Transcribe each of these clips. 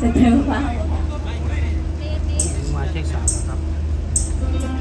จะเจอบ้างมาเช็คสามครับ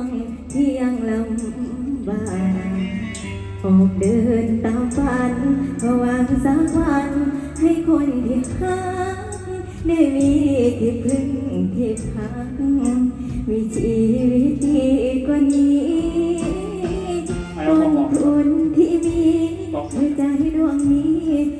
องที่ยังลำบากออกเดินตามฝันระวางสักวันให้คนที่หักได้มีที่พึ่งที่พักมีชีวิตดีกว่านี้คนทุนที่มีหัวใจดวงนี้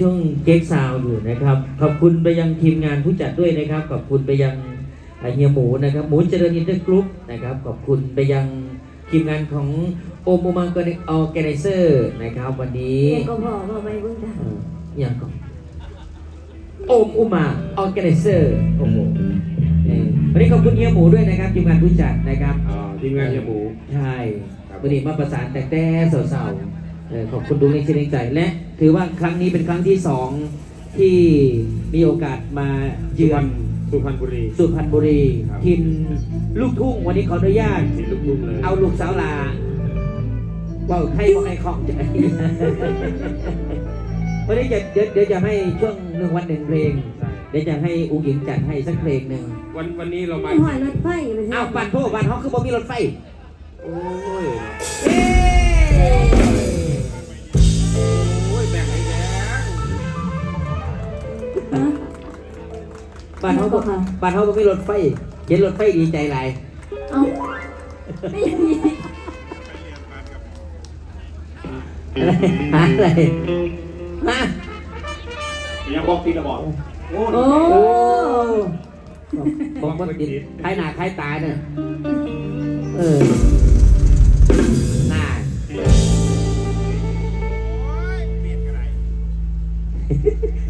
นี้เป็นช่วงเก๊กซาวอยู่นะครับ ขอบคุณไปยังทีมงานผู้จัดด้วยนะครับ ขอบคุณไปยังเอ่อเฮียหมูนะครับ หมูเจริญอินเตอร์กรุ๊ปนะครับ ขอบคุณไปยังทีมงานของโอมอุมังกออแกไนเซอร์นะครับ วันนี้เด็กก็พอพอไปเบิ่งจ้ะเอ่ออย่างก่อนโอมอุมาออแกไนเซอร์โอ้โหเอ่อวันนี้ขอบคุณเฮียหมูด้วยนะครับทีมงานผู้จัดนะครับอ่าทีมงานเฮียหมูใช่ครับวันนี้มาประสานแต่แต่สาวๆเอ่อ ขอบคุณดูในเชียงใจ และถือว่าครั้งนี้เป็นครั้งที่สองที่มีโอกาสมาสุเยืพอรรนณสุพรรณบุรี สุพรรณบุรีครับ ทินลูกทุ่งวันนี้ขออนุญาตที่ลูกทุ่งเลย เอาลูกสาวลาว่าวไทยว่าไงของจะวันนี้จะเดี๋ยวเดี๋ยวจะให้ช่วงหนึ่งวันหนึ่งเพลง ใช่ เดี๋ยวจะให้อุ้งอิงจัดให้สักเพลงหนึ่งวันวันนี้เรามา ไม่หอยรถไฟไปสิ อ้าวปั่นพวกปั่นเขาคือบ่มีรถไฟ โอ้ย เอ้ย ฮะบ้านเขาบ่บ้านเขาบ่มีรถไฟเห็นรถไฟดีใจหลายเอาไม่อย่างนี้อะไรหาอะไรฮะยังบอกติดระบอกโอ้โอ้โอ้ผมว่าติดคล้ายหน้าคล้ายตาเนี่ยเออหน้า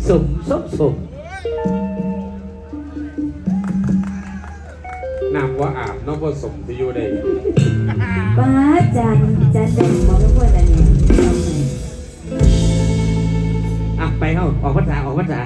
สมสมสมน้ำว่าอาบน้องผสมที่อยู่ได้ป้าจันจันเด่นบอกทุกคนอันนี้เอาไงอะไปเข้าออกภาษาออกภาษา